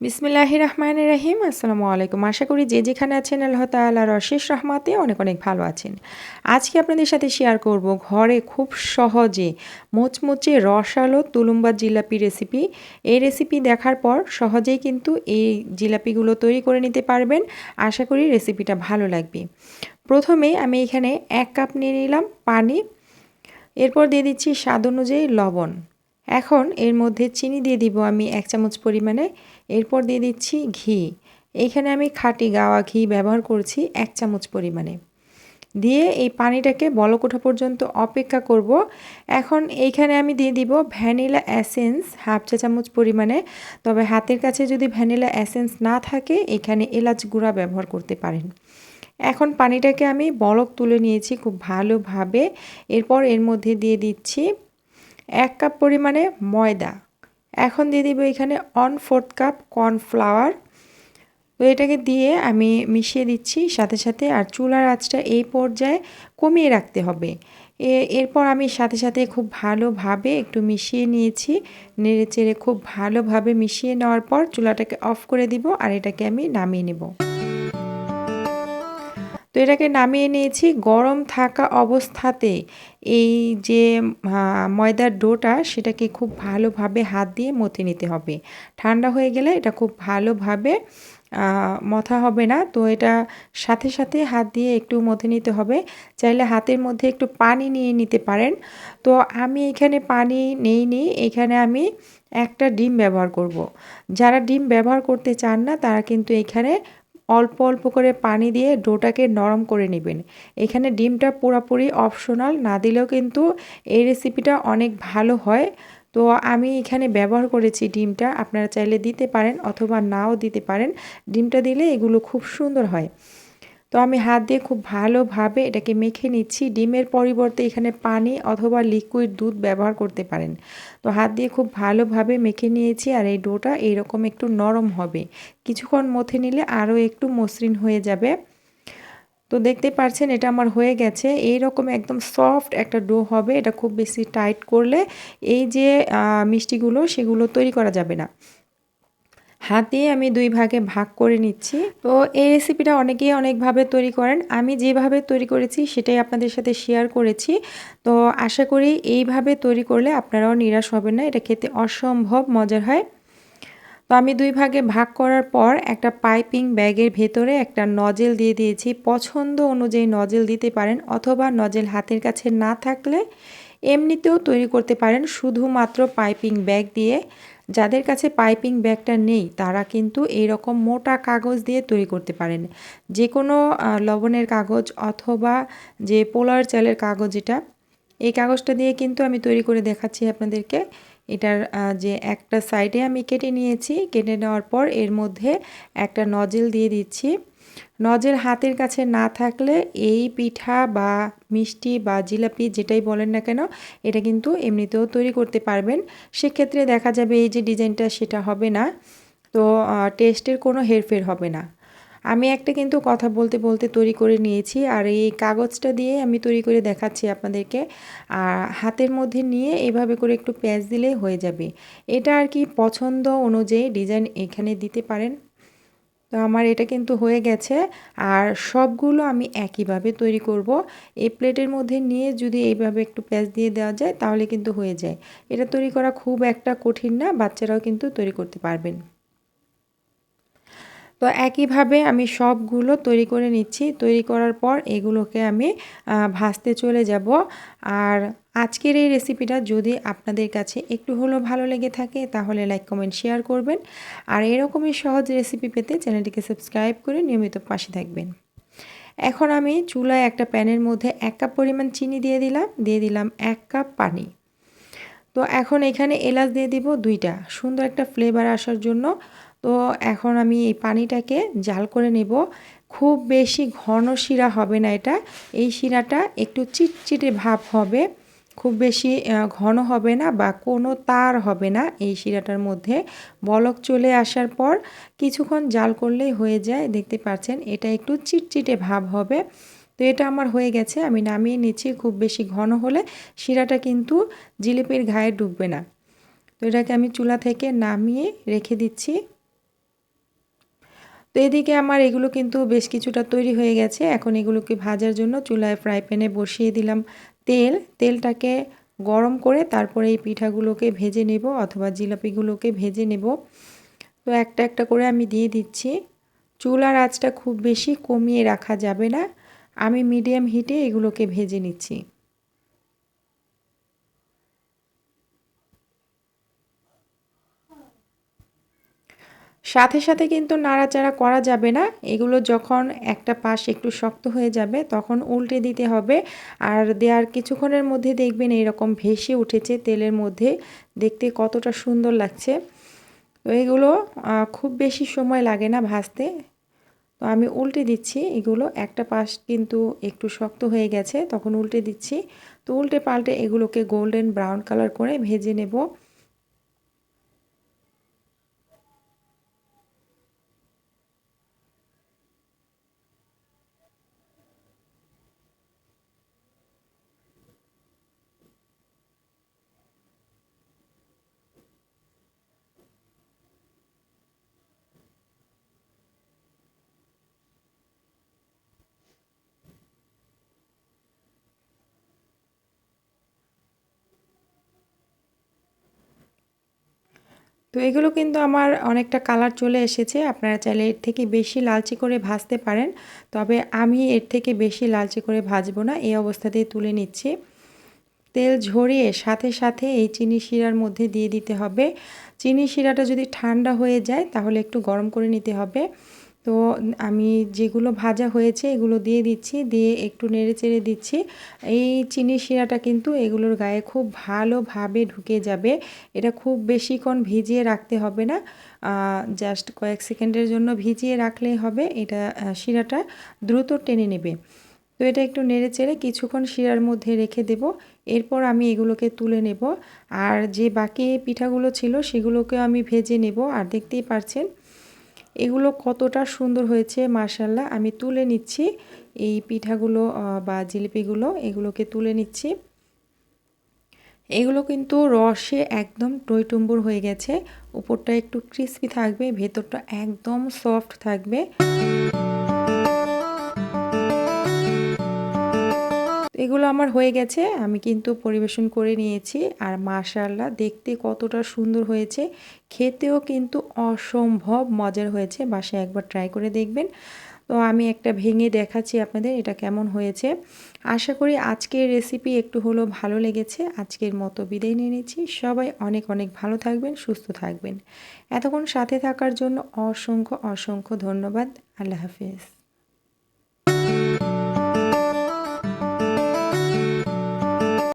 বিসমিল্লাহ রহমান রাহিম আসসালামু আলাইকুম আশা করি যে যেখানে আছেন আল্লাহ তাল্লাহর অশেষ রহমাতে অনেক অনেক ভালো আছেন। আজকে আপনাদের সাথে শেয়ার করব ঘরে খুব সহজে মোচমোচে রসালো তুলুম্বা জিলাপি রেসিপি এই রেসিপি দেখার পর সহজেই কিন্তু এই জিলাপিগুলো তৈরি করে নিতে পারবেন। আশা করি রেসিপিটা ভালো লাগবে। প্রথমে আমি এখানে এক কাপ নিয়ে নিলাম পানি। এরপর দিয়ে দিচ্ছি স্বাদ অনুযায়ী লবণ। এখন এর মধ্যে চিনি দিয়ে দিব আমি এক চামচ পরিমাণে। এরপর দিয়ে দিচ্ছি ঘি। এইখানে আমি খাঁটি গাওয়া ঘি ব্যবহার করছি এক চামচ পরিমাণে। দিয়ে এই পানিটাকে বলক ওঠা পর্যন্ত অপেক্ষা করব। এখন এইখানে আমি দিয়ে দিব ভ্যানিলা অ্যাসেন্স হাফ চা চামচ পরিমাণে। তবে হাতের কাছে যদি ভ্যানিলা অ্যাসেন্স না থাকে, এখানে এলাচ গুঁড়া ব্যবহার করতে পারেন। এখন পানিটাকে আমি বলক তুলে নিয়েছি খুব ভালোভাবে। এরপর এর মধ্যে দিয়ে দিচ্ছি এক কাপ পরিমাণে ময়দা। এখন দিয়ে দিব এখানে ওয়ান ফোর্থ কাপ কর্নফ্লাওয়ার তো এটাকে দিয়ে আমি মিশিয়ে দিচ্ছি, সাথে সাথে আর চুলার আঁচটা এই পর্যায়ে কমিয়ে রাখতে হবে। এরপর আমি সাথে সাথে খুব ভালোভাবে একটু মিশিয়ে নিয়েছি। নেড়ে চেড়ে খুব ভালোভাবে মিশিয়ে নেওয়ার পর চুলাটাকে অফ করে দিব আর এটাকে আমি নামিয়ে নেব। তো এটাকে নামিয়ে নিয়েছি। গরম থাকা অবস্থাতে এই যে ময়দার ডোটা সেটাকে খুব ভালোভাবে হাত দিয়ে মতে নিতে হবে। ঠান্ডা হয়ে গেলে এটা খুব ভালোভাবে মথা হবে না। তো এটা সাথে সাথে হাত দিয়ে একটু মথে নিতে হবে। চাইলে হাতের মধ্যে একটু পানি নিয়ে নিতে পারেন। তো আমি এখানে পানি নেইনি এখানে আমি একটা ডিম ব্যবহার করব। যারা ডিম ব্যবহার করতে চান না, তারা কিন্তু এখানে অল্প অল্প করে পানি দিয়ে ডোটাকে নরম করে নেবেন। এখানে ডিমটা পুরোপুরি অপশনাল না দিলেও কিন্তু এই রেসিপিটা অনেক ভালো হয়। তো আমি এখানে ব্যবহার করেছি ডিমটা, আপনারা চাইলে দিতে পারেন অথবা নাও দিতে পারেন। ডিমটা দিলে এগুলো খুব সুন্দর হয়। তো আমি হাত দিয়ে খুব ভালোভাবে এটাকে মেখে নিচ্ছি। ডিমের পরিবর্তে এখানে পানি অথবা লিকুইড দুধ ব্যবহার করতে পারেন। তো হাত দিয়ে খুব ভালোভাবে মেখে নিয়েছি আর এই ডোটা এইরকম একটু নরম হবে। কিছুক্ষণ মথে নিলে আরও একটু মসৃণ হয়ে যাবে। তো দেখতে পাচ্ছেন এটা আমার হয়ে গেছে। এই রকম একদম সফট একটা ডো হবে। এটা খুব বেশি টাইট করলে এই যে মিষ্টিগুলো সেগুলো তৈরি করা যাবে না। হাত দিয়ে আমি দুই ভাগে ভাগ করে নিচ্ছি। তো এই রেসিপিটা অনেকেই অনেকভাবে তৈরি করেন। আমি যেভাবে তৈরি করেছি সেটাই আপনাদের সাথে শেয়ার করেছি। তো আশা করি এইভাবে তৈরি করলে আপনারাও নিরাশ হবেন না। এটা খেতে অসম্ভব মজার হয়। তো আমি দুই ভাগে ভাগ করার পর একটা পাইপিং ব্যাগের ভেতরে একটা নজেল দিয়ে দিয়েছি। পছন্দ অনুযায়ী নজেল দিতে পারেন অথবা নজেল হাতের কাছে না থাকলে এমনিতেও তৈরি করতে পারেন শুধুমাত্র পাইপিং ব্যাগ দিয়ে। যাদের কাছে পাইপিং ব্যাগটা নেই, তারা কিন্তু এই রকম মোটা কাগজ দিয়ে তৈরি করতে পারেন। যে কোনো লবণের কাগজ অথবা যে পোলার চালের কাগজ এটা। এই কাগজটা দিয়ে কিন্তু আমি তৈরি করে দেখাচ্ছি আপনাদেরকে। এটার যে একটা সাইডে আমি কেটে নিয়েছি। কেটে নেওয়ার পর এর মধ্যে একটা নজেল দিয়ে দিচ্ছি। নজেল হাতের কাছে না থাকলে এই পিঠা বা মিষ্টি বা জিলাপি যেটাই বলেন না কেন, এটা কিন্তু এমনিতেও তৈরি করতে পারবেন। সেক্ষেত্রে দেখা যাবে এই যে ডিজাইনটা সেটা হবে না। তো টেস্টের কোনো হেরফের হবে না। আমি একটা কিন্তু কথা বলতে বলতে তৈরি করে নিয়েছি আর এই কাগজটা দিয়ে আমি তৈরি করে দেখাচ্ছি আপনাদেরকে। আর হাতের মধ্যে নিয়ে এভাবে করে একটু প্যাঁচ দিলেই হয়ে যাবে। এটা আর কি পছন্দ অনুযায়ী ডিজাইন এখানে দিতে পারেন। তো আমার এটা কিন্তু হয়ে গেছে। আর সবগুলো আমি একইভাবে তৈরি করব। এই প্লেটের মধ্যে নিয়ে যদি এইভাবে একটু প্যাঁচ দিয়ে দেওয়া যায় তাহলে কিন্তু হয়ে যায়। এটা তৈরি করা খুব একটা কঠিন না, বাচ্চারাও কিন্তু তৈরি করতে পারবেন। তো একইভাবে আমি সবগুলো তৈরি করে নিচ্ছি। তৈরি করার পর এগুলোকে আমি ভাজতে চলে যাব। আর আজকের এই রেসিপিটা যদি আপনাদের কাছে একটু হলেও ভালো লেগে থাকে, তাহলে লাইক কমেন্ট শেয়ার করবেন। আর এরকমই সহজ রেসিপি পেতে চ্যানেলটিকে সাবস্ক্রাইব করে নিয়মিত পাশে থাকবেন। এখন আমি চুলায় একটা প্যানের মধ্যে এক কাপ পরিমাণ চিনি দিয়ে দিলাম। দিয়ে দিলাম এক কাপ পানি। তো এখন এখানে এলাচ দিয়ে দিব দুইটা। সুন্দর একটা ফ্লেভার আসার জন্য তো এখন আমি এই পানিটাকে জাল করে নেব। খুব বেশি ঘন শিরা হবে না এটা। এই শিরাটা একটু চিটচিটে ভাব হবে। খুব বেশি ঘন হবে না বা কোনো তার হবে না এই শিরাটার মধ্যে। বলক চলে আসার পর কিছুক্ষণ জাল করলেই হয়ে যায়। দেখতে পাচ্ছেন, এটা একটু চিটচিটে ভাব হবে। তো এটা আমার হয়ে গেছে। আমি নামিয়ে নিচ্ছি খুব বেশি ঘন হলে শিরাটা কিন্তু জিলিপির ঘায়ে ডুববে না। তো এটাকে আমি চুলা থেকে নামিয়ে রেখে দিচ্ছি। তো এদিকে আমার এগুলো কিন্তু বেশ কিছুটা তৈরি হয়ে গেছে। এখন এগুলোকে ভাজার জন্য চুলায় ফ্রাই প্যানে বসিয়ে দিলাম তেল। তেলটাকে গরম করে তারপরে এই পিঠাগুলোকে ভেজে নেব অথবা জিলাপিগুলোকে ভেজে নেব। তো একটা একটা করে আমি দিয়ে দিচ্ছি। চুলার আঁচটা খুব বেশি কমিয়ে রাখা যাবে না। আমি মিডিয়াম হিটে এগুলোকে ভেজে নিচ্ছি। সাথে সাথে কিন্তু নাড়াচাড়া করা যাবে না। এগুলো যখন একটা পাশ একটু শক্ত হয়ে যাবে, তখন উল্টে দিতে হবে। আর দেওয়ার কিছুক্ষণের মধ্যে দেখবেন এরকম ভেসে উঠেছে তেলের মধ্যে। দেখতে কতটা সুন্দর লাগছে। তো এগুলো খুব বেশি সময় লাগে না ভাজতে। তো আমি উল্টে দিচ্ছি এগুলো। একটা পাশ কিন্তু একটু শক্ত হয়ে গেছে, তখন উল্টে দিচ্ছি। তো উল্টে পাল্টে এগুলোকে গোল্ডেন ব্রাউন কালার করে ভেজে নেব। তো এগুলো কিন্তু আমার অনেকটা কালার চলে এসেছে। আপনারা চাইলে এর থেকে বেশি লালচে করে ভাজতে পারেন। তবে আমি এর থেকে বেশি লালচে করে ভাজবো না, এই অবস্থাতেই তুলে নিচ্ছি। তেল ঝরিয়ে সাথে সাথে এই চিনি শিরার মধ্যে দিয়ে দিতে হবে। চিনি শিরাটা যদি ঠান্ডা হয়ে যায় তাহলে একটু গরম করে নিতে হবে। তো আমি যেগুলো ভাজা হয়েছে এগুলো দিয়ে দিচ্ছি, দিয়ে একটু নেড়ে চেড়ে দিচ্ছি। এই চিনি শিরাটা কিন্তু এগুলোর গায়ে খুব ভালোভাবে ঢুকে যাবে। এটা খুব বেশিক্ষণ ভিজিয়ে রাখতে হবে না। জাস্ট কয়েক সেকেন্ডের জন্য ভিজিয়ে রাখলেই হবে এটা শিরাটা দ্রুত টেনে নেবে। তো এটা একটু নেড়ে চেড়ে কিছুক্ষণ শিরার মধ্যে রেখে দেব। এরপর আমি এগুলোকে তুলে নেব। আর যে বাকি পিঠাগুলো ছিল সেগুলোকে আমি ভেজে নেব। আর দেখতেই পারছেন এগুলো কতটা সুন্দর হয়েছে মার্শাল্লাহ আমি তুলে নিচ্ছি এই পিঠাগুলো বা জিলিপিগুলো, এগুলোকে তুলে নিচ্ছি। এগুলো কিন্তু রসে একদম টইটুম্বুর হয়ে গেছে। উপরটা একটু ক্রিস্পি থাকবে, ভেতরটা একদম সফট থাকবে। এগুলো আমার হয়ে গেছে, আমি কিন্তু পরিবেশন করে নিয়েছি। আর মাশাল্লাহ দেখতে কতটা সুন্দর হয়েছে। খেতেও কিন্তু অসম্ভব মজার হয়েছে, বাসায় একবার ট্রাই করে দেখবেন। তো আমি একটা ভেঙে দেখাচ্ছি আপনাদের, এটা কেমন হয়েছে। আশা করি আজকের রেসিপি একটু হলো ভালো লেগেছে। আজকের মতো বিদায় নিয়ে নিচ্ছি। সবাই অনেক অনেক ভালো থাকবেন, সুস্থ থাকবেন। এতক্ষণ সাথে থাকার জন্য অসংখ্য অসংখ্য ধন্যবাদ। আল্লাহ হাফিজ।